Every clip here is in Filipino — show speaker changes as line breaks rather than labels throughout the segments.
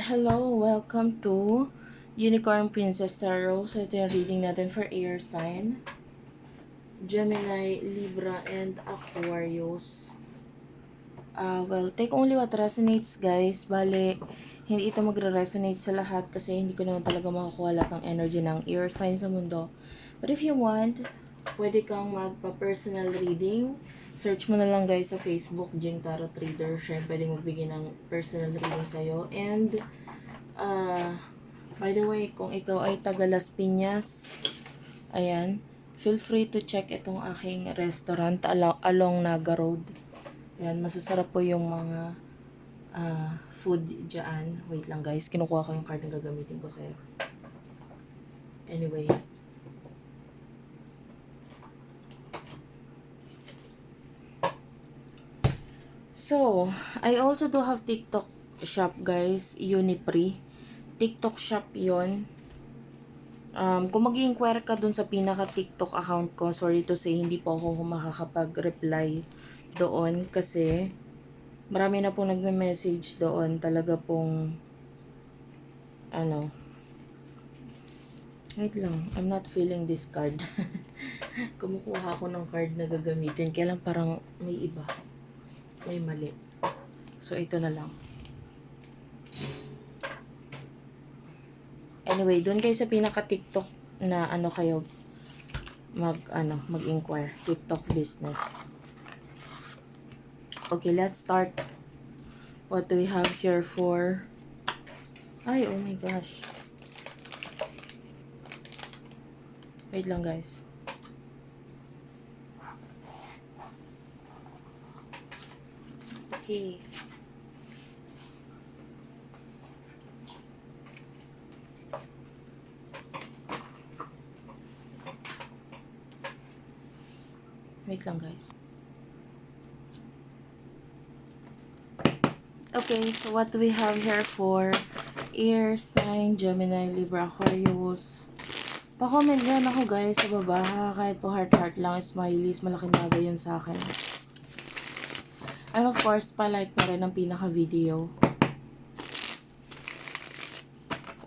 Hello, welcome to Unicorn Princess Tarot. So, ito yung reading natin for air sign. Gemini, Libra, and Aquarius. Uh, well, take only what resonates, guys. Bale, hindi ito magre-resonate sa lahat kasi hindi ko naman talaga makakuha lahat ng energy ng air sign sa mundo. But if you want, pwede kang magpa-personal reading. Search mo na lang guys sa Facebook, Jing Tarot Reader. Siya pwede magbigay ng personal reading sa'yo. And, uh, by the way, kung ikaw ay taga Las Piñas, ayan, feel free to check itong aking restaurant along, along Naga Road. Ayan, masasarap po yung mga ah, food dyan. Wait lang guys, kinukuha ko yung card na gagamitin ko sa'yo. Anyway, So, I also do have TikTok shop, guys. Unipre. TikTok shop yon. Um, kung mag inquire ka dun sa pinaka-TikTok account ko, sorry to say, hindi po ako makakapag-reply doon kasi marami na po nagme-message doon. Talaga pong, ano, wait lang, I'm not feeling this card. Kumukuha ako ng card na gagamitin, kaya lang parang may iba may mali. So, ito na lang. Anyway, doon kayo sa pinaka-TikTok na ano kayo mag, ano, mag-inquire. TikTok business. Okay, let's start. What do we have here for... Ay, oh my gosh. Wait lang, guys. Okay. Wait lang guys. Okay, so what we have here for air sign, Gemini, Libra, Aquarius? Pa-comment yan ako guys sa baba. Kahit po heart-heart lang, smileys, malaking bagay yan sa akin. And of course, pa-like na rin ang pinaka-video.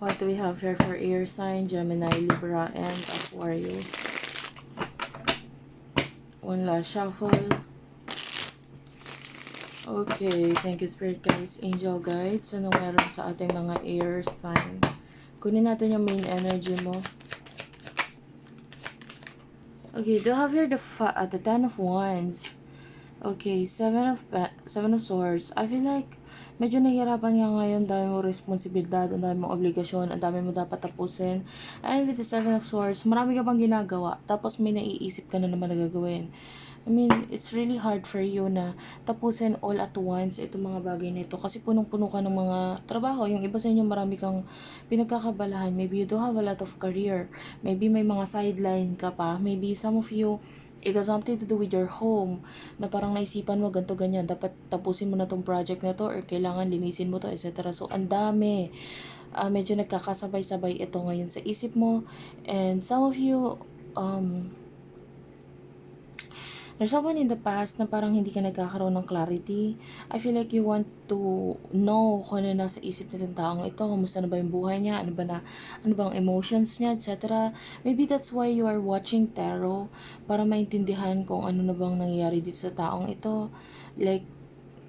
What do we have here for air sign, Gemini, Libra, and Aquarius? One last shuffle. Okay, thank you Spirit guys. Angel guides, ano meron sa ating mga air sign? Kunin natin yung main energy mo. Okay, do have here the, uh, the Ten of Wands? Okay, Seven of, pa- seven of Swords. I feel like medyo nahihirapan nga ngayon. Dami mo responsibilidad, ang dami mong obligasyon, ang dami mo dapat tapusin. And with the Seven of Swords, marami ka pang ginagawa. Tapos may naiisip ka na naman na gagawin. I mean, it's really hard for you na tapusin all at once itong mga bagay na ito. Kasi punong-puno ka ng mga trabaho. Yung iba sa inyo marami kang pinagkakabalahan. Maybe you do have a lot of career. Maybe may mga sideline ka pa. Maybe some of you it has something to do with your home. Na parang naisipan mo ganto ganyan. Dapat tapusin mo na tong project na to or kailangan linisin mo to etc so ang dami. Uh, medyo nagkakasabay-sabay ito ngayon sa isip mo. And some of you um There's someone in the past na parang hindi ka nagkakaroon ng clarity. I feel like you want to know kung ano nasa isip nitong taong ito, kumusta na ba yung buhay niya, ano ba na, ano bang emotions niya, etc. Maybe that's why you are watching tarot para maintindihan kung ano na bang nangyayari dito sa taong ito. Like,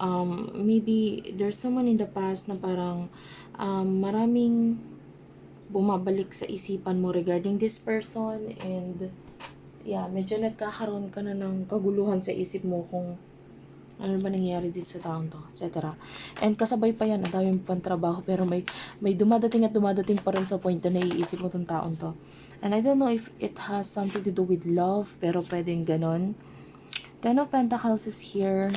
um, maybe there's someone in the past na parang um, maraming bumabalik sa isipan mo regarding this person and yeah, medyo nagkakaroon ka na ng kaguluhan sa isip mo kung ano ba nangyayari dito sa taong to, etc. And kasabay pa yan, ang dami pang trabaho, pero may, may dumadating at dumadating pa rin sa point na naiisip mo tong taong to. And I don't know if it has something to do with love, pero pwedeng ganon. Ten of Pentacles is here.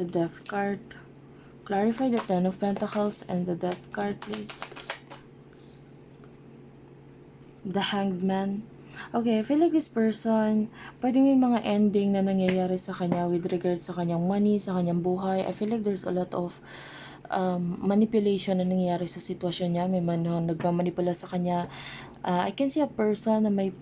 The Death card. Clarify the Ten of Pentacles and the Death card, please. The Hanged Man. Okay, I feel like this person, pwede may mga ending na nangyayari sa kanya with regards sa kanyang money, sa kanyang buhay. I feel like there's a lot of um, manipulation na nangyayari sa sitwasyon niya. May man nagmamanipula sa kanya. Uh, I can see a person na may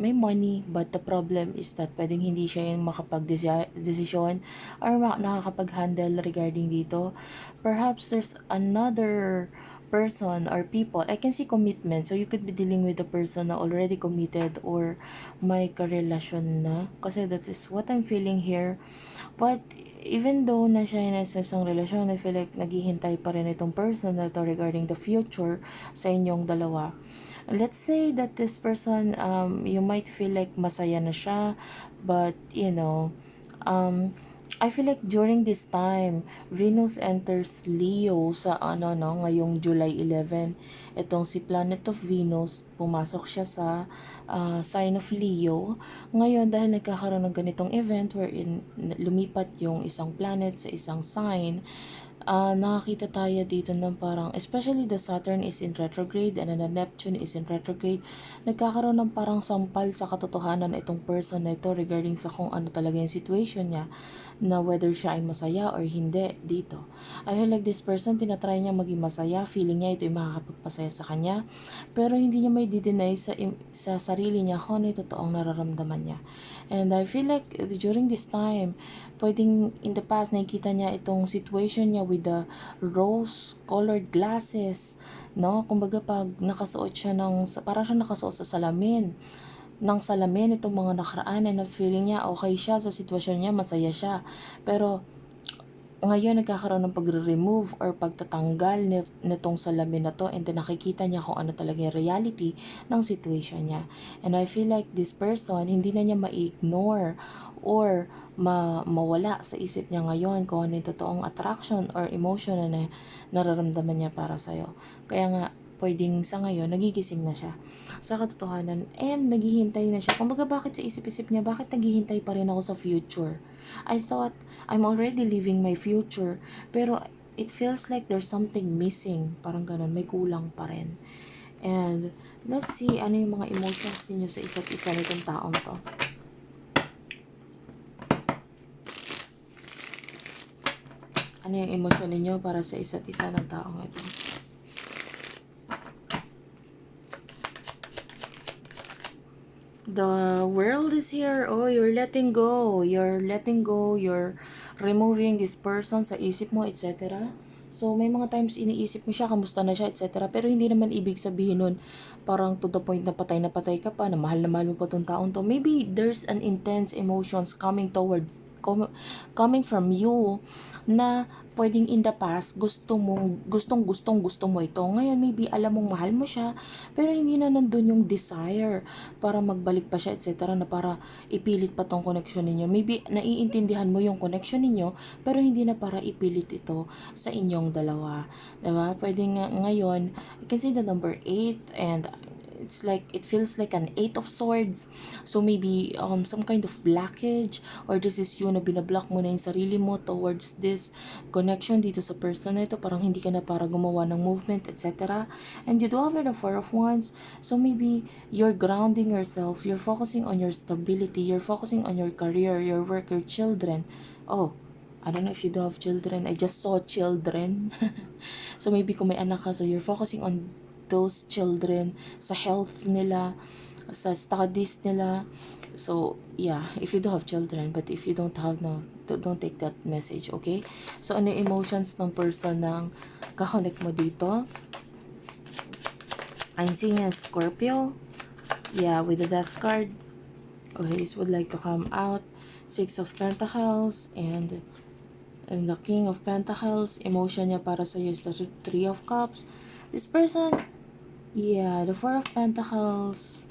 may money, but the problem is that pwedeng hindi siya yung makapag-desisyon or ma- nakakapag-handle regarding dito. Perhaps there's another person or people, I can see commitment. So, you could be dealing with a person na already committed or may karelasyon na. Kasi that is what I'm feeling here. But, even though na siya nasa isang relasyon, I feel like naghihintay pa rin itong person na to regarding the future sa inyong dalawa. Let's say that this person, um, you might feel like masaya na siya, but, you know, um, I feel like during this time, Venus enters Leo sa ano no, ngayong July 11. Itong si Planet of Venus, pumasok siya sa uh, sign of Leo. Ngayon, dahil nagkakaroon ng ganitong event wherein lumipat yung isang planet sa isang sign, uh, nakakita tayo dito ng parang, especially the Saturn is in retrograde and then the Neptune is in retrograde, nagkakaroon ng parang sampal sa katotohanan itong person na ito regarding sa kung ano talaga yung situation niya, na whether siya ay masaya or hindi dito. I feel like this person, tinatry niya maging masaya, feeling niya ito yung makakapagpasaya sa kanya, pero hindi niya may dideny sa, sa sarili niya kung ano yung totoong nararamdaman niya. And I feel like during this time, pwedeng in the past nakikita niya itong situation niya with the rose-colored glasses, no? Kumbaga pag nakasuot siya ng, parang siya nakasuot sa salamin ng salamin itong mga nakaraan and feeling niya okay siya sa sitwasyon niya, masaya siya. Pero ngayon nagkakaroon ng pagre-remove or pagtatanggal nitong salamin na to and then nakikita niya kung ano talaga yung reality ng situation niya. And I feel like this person, hindi na niya ma-ignore or ma mawala sa isip niya ngayon kung ano yung totoong attraction or emotion na nararamdaman niya para sa'yo. Kaya nga, pwedeng sa ngayon, nagigising na siya sa katotohanan and naghihintay na siya. Kumbaga, bakit sa isip-isip niya, bakit naghihintay pa rin ako sa future? I thought, I'm already living my future, pero it feels like there's something missing. Parang ganun, may kulang pa rin. And, let's see, ano yung mga emotions niyo sa isa't isa nitong taong to. Ano yung emosyon ninyo para sa isa't isa ng taong ito? The world is here. Oh, you're letting go. You're letting go. You're removing this person sa isip mo, etc. So, may mga times iniisip mo siya, kamusta na siya, etc. Pero hindi naman ibig sabihin nun, parang to the point na patay na patay ka pa, na mahal na mahal mo pa tong taon to. Maybe there's an intense emotions coming towards coming from you na pwedeng in the past gusto mong gustong gustong gusto mo ito. Ngayon maybe alam mong mahal mo siya pero hindi na nandun yung desire para magbalik pa siya etc na para ipilit pa tong connection ninyo. Maybe naiintindihan mo yung connection ninyo pero hindi na para ipilit ito sa inyong dalawa. Diba? Pwedeng ngayon you can see the number 8 and it's like it feels like an eight of swords. So maybe um some kind of blockage or this is you na binablock mo na yung sarili mo towards this connection dito sa person na ito. Parang hindi ka na para gumawa ng movement etc and you do have the four of wands. So maybe you're grounding yourself. You're focusing on your stability. You're focusing on your career your work your children. Oh I don't know if you do have children. I just saw children. so maybe kung may anak ka, so you're focusing on those children, sa health nila, sa studies nila. So, yeah, if you do have children, but if you don't have, no, don't take that message, okay? So, ano emotions ng person ng kakonect mo dito? I'm seeing a Scorpio. Yeah, with the death card. Okay, this would like to come out. Six of Pentacles and and the King of Pentacles. Emotion niya para sa iyo is the Three of Cups. This person Yeah, the Four of Pentacles.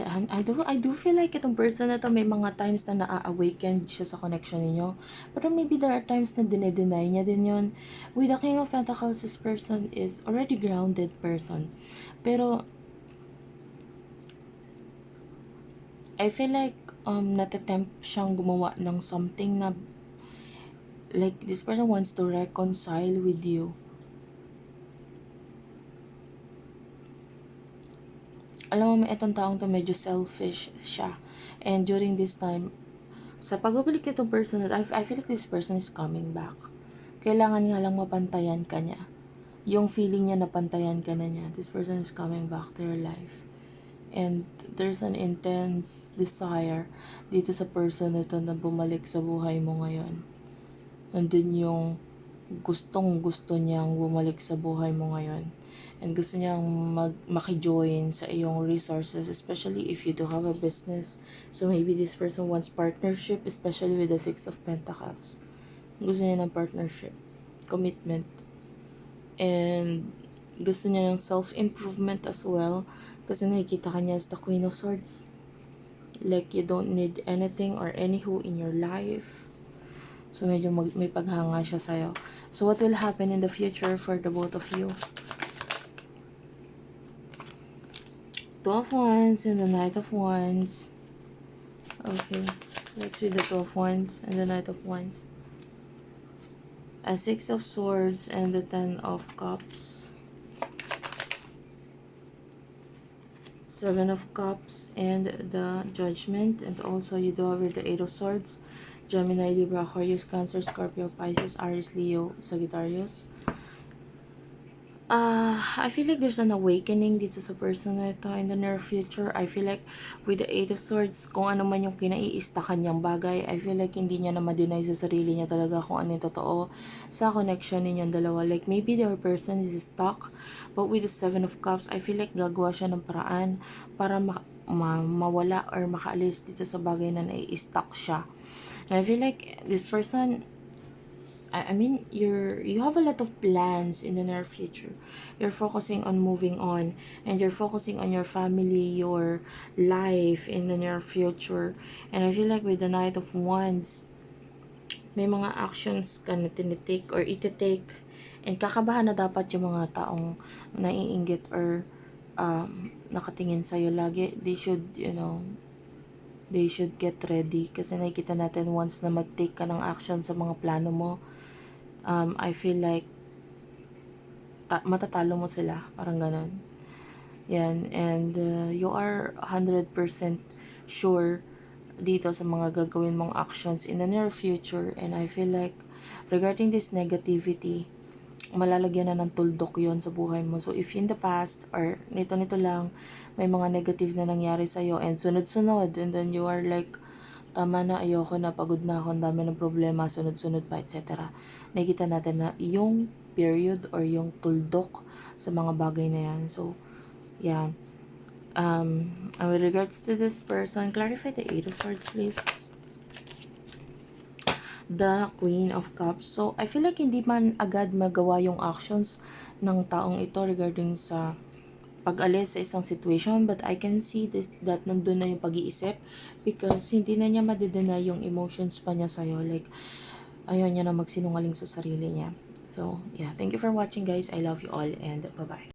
I do, I do feel like itong person na to may mga times na na-awaken siya sa connection niyo. Pero maybe there are times na dinedeny niya din yun. With the King of Pentacles, this person is already grounded person. Pero, I feel like um, natatempt siyang gumawa ng something na like this person wants to reconcile with you alam mo, itong taong to medyo selfish siya. And during this time, sa pagbabalik nitong person, I, I feel like this person is coming back. Kailangan nga lang mapantayan ka niya. Yung feeling niya napantayan ka na niya, this person is coming back to your life. And there's an intense desire dito sa person na to na bumalik sa buhay mo ngayon. Nandun yung gustong gusto niyang bumalik sa buhay mo ngayon. And gusto niyang mag makijoin sa iyong resources, especially if you do have a business. So maybe this person wants partnership, especially with the Six of Pentacles. Gusto niya ng partnership, commitment, and gusto niya ng self-improvement as well kasi nakikita ka niya as the Queen of Swords. Like, you don't need anything or any in your life. So, medyo mag, may paghanga siya sa'yo. So, what will happen in the future for the both of you? Two of Wands and the Knight of Wands. Okay, let's read the Two of Wands and the Knight of Wands. A Six of Swords and the Ten of Cups. Seven of Cups and the Judgment. And also you do have the Eight of Swords. Gemini, Libra, Aquarius, Cancer, Scorpio, Pisces, Aries, Leo, Sagittarius. Ah, I feel like there's an awakening dito sa person na ito in the near future. I feel like with the Eight of Swords, kung ano man yung kinaiista kanyang bagay, I feel like hindi niya na ma-deny sa sarili niya talaga kung ano yung totoo sa connection ninyong dalawa. Like, maybe the person is stuck, but with the Seven of Cups, I feel like gagawa siya ng paraan para ma- ma- mawala or makaalis dito sa bagay na nai-stuck siya. And I feel like this person I I mean, you're you have a lot of plans in the near future. You're focusing on moving on, and you're focusing on your family, your life in the near future. And I feel like with the Knight of Wands, may mga actions ka na tinitake or iti-take. And kakabahan na dapat yung mga taong naiinggit or um, nakatingin sa'yo lagi. They should, you know, they should get ready. Kasi nakikita natin once na mag-take ka ng action sa mga plano mo, um, I feel like ta- matatalo mo sila. Parang ganun. Yan. And uh, you are 100% sure dito sa mga gagawin mong actions in the near future. And I feel like regarding this negativity, malalagyan na ng tuldok yon sa buhay mo. So, if in the past, or nito-nito lang, may mga negative na nangyari sa'yo, and sunod-sunod, and then you are like, tama na, ayoko na, pagod na ako, ang dami ng problema, sunod-sunod pa, etc. Nakikita natin na yung period or yung tuldok sa mga bagay na yan. So, yeah. Um, and with regards to this person, clarify the Eight of Swords, please. The Queen of Cups. So, I feel like hindi man agad magawa yung actions ng taong ito regarding sa pag-alis sa isang situation but I can see this, that nandun na yung pag-iisip because hindi na niya madedeny yung emotions pa niya sa'yo. Like ayaw niya na magsinungaling sa sarili niya. So yeah. Thank you for watching guys. I love you all and bye bye